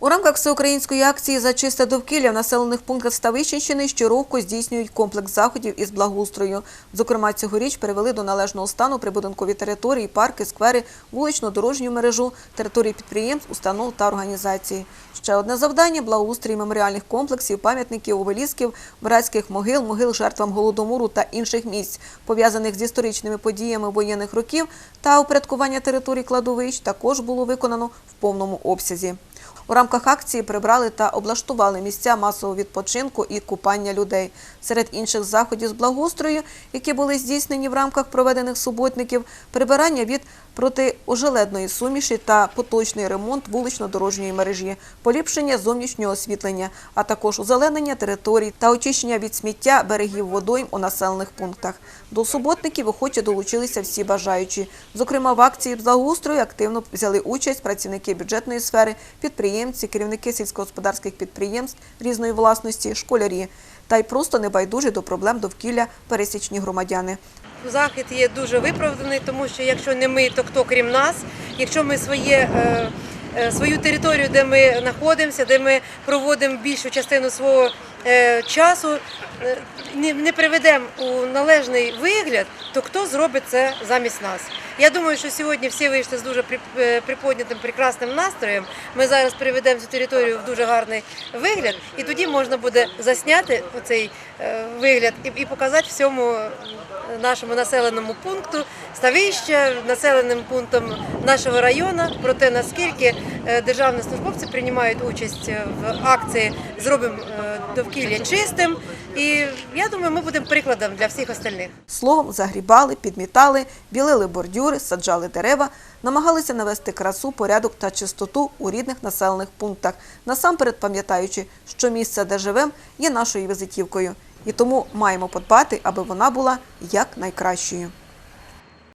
У рамках всеукраїнської акції за чисте довкілля в населених пунктах Ставищенщини щороку здійснюють комплекс заходів із благоустрою. Зокрема, цьогоріч перевели до належного стану прибудинкові території, парки, сквери, вулично-дорожню мережу, території підприємств, установ та організацій. Ще одне завдання – благоустрій меморіальних комплексів, пам'ятників, обелісків, братських могил, могил жертвам Голодомору та інших місць, пов'язаних з історичними подіями воєнних років та упорядкування територій кладовищ також було виконано в повному обсязі. У рамках акції прибрали та облаштували місця масового відпочинку і купання людей. Серед інших заходів з благоустрою, які були здійснені в рамках проведених суботників, прибирання від протиожеледної суміші та поточний ремонт вулично-дорожньої мережі, поліпшення зовнішнього освітлення, а також озеленення територій та очищення від сміття берегів водойм у населених пунктах. До суботників охоче долучилися всі бажаючі. Зокрема, в акції з благоустрою активно взяли участь працівники бюджетної сфери, підприємці, керівники сільськогосподарських підприємств різної власності, школярі та й просто небайдужі до проблем довкілля пересічні громадяни. Захід є дуже виправданий, тому що якщо не ми, то хто крім нас, якщо ми своє. е, е, Свою територію, де ми знаходимося, де ми проводимо більшу частину свого часу, е, не, приведемо у належний вигляд, то хто зробить це замість нас? Я думаю, що сьогодні всі вийшли з дуже е, приподнятим прекрасним настроєм. Ми зараз приведемо цю територію в дуже гарний вигляд, і тоді можна буде засняти цей вигляд і, показати всьому е, нашому населеному пункту ставища, населеним пунктом нашого району про те, наскільки е, державні службовці приймають участь е, в акції Зробимо е, довкілля чистим. І я думаю, ми будемо прикладом для всіх остальних. Словом, загрібали, підмітали, білили бордюри, саджали дерева, намагалися навести красу, порядок та чистоту у рідних населених пунктах, насамперед пам'ятаючи, що місце, де живемо, є нашою візитівкою. І тому маємо подбати, аби вона була як найкращою.